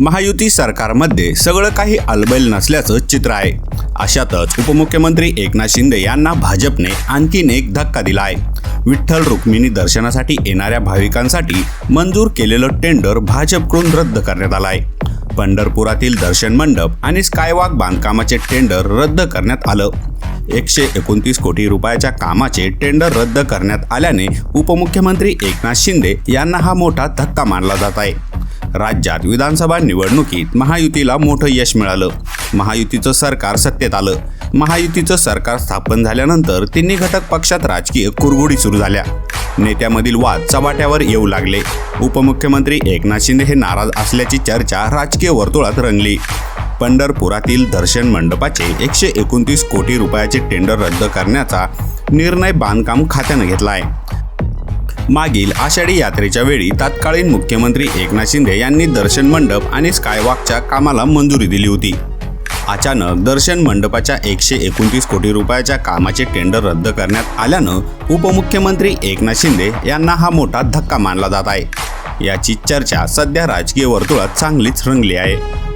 महायुती सरकारमध्ये सगळं काही अलबैल नसल्याचं चित्र आहे. अशातच उपमुख्यमंत्री एकनाथ शिंदे यांना भाजपने आणखीन एक धक्का दिला आहे विठ्ठल रुक्मिणी दर्शनासाठी येणाऱ्या भाविकांसाठी मंजूर केलेलं टेंडर भाजपकडून रद्द करण्यात आलं आहे पंढरपुरातील दर्शन मंडप आणि स्कायवॉक बांधकामाचे टेंडर रद्द करण्यात आलं. एकशे एकोणतीस कोटी रुपयाच्या कामाचे टेंडर रद्द करण्यात आल्याने उपमुख्यमंत्री एकनाथ शिंदे यांना हा मोठा धक्का मानला जात आहे. राज्यात विधानसभा निवडणुकीत महायुतीला मोठं यश मिळालं. महायुतीचं सरकार सत्तेत आलं. महायुतीचं सरकार स्थापन झाल्यानंतर तिन्ही घटक पक्षात राजकीय कुरगुडी सुरू झाल्या. नेत्यामधील वाद चबाट्यावर येऊ लागले. उपमुख्यमंत्री एकनाथ शिंदे हे नाराज असल्याची चर्चा राजकीय वर्तुळात रंगली. पंढरपुरातील दर्शन मंडपाचे एकशे एकोणतीस कोटी रुपयाचे टेंडर रद्द करण्याचा निर्णय बांधकाम खात्यानं घेतला आहे मागील आषाढी यात्रेच्या वेळी तत्कालीन मुख्यमंत्री एकनाथ शिंदे यांनी दर्शन मंडप आणि स्कायवॉकच्या कामाला मंजुरी दिली होती. अचानक दर्शन मंडपाच्या एकशे एकोणतीस कोटी रुपयाच्या कामाचे टेंडर रद्द करण्यात आल्यानं उपमुख्यमंत्री एकनाथ शिंदे यांना हा मोठा धक्का मानला जात आहे. याची चर्चा सध्या राजकीय वर्तुळात चांगलीच रंगली आहे.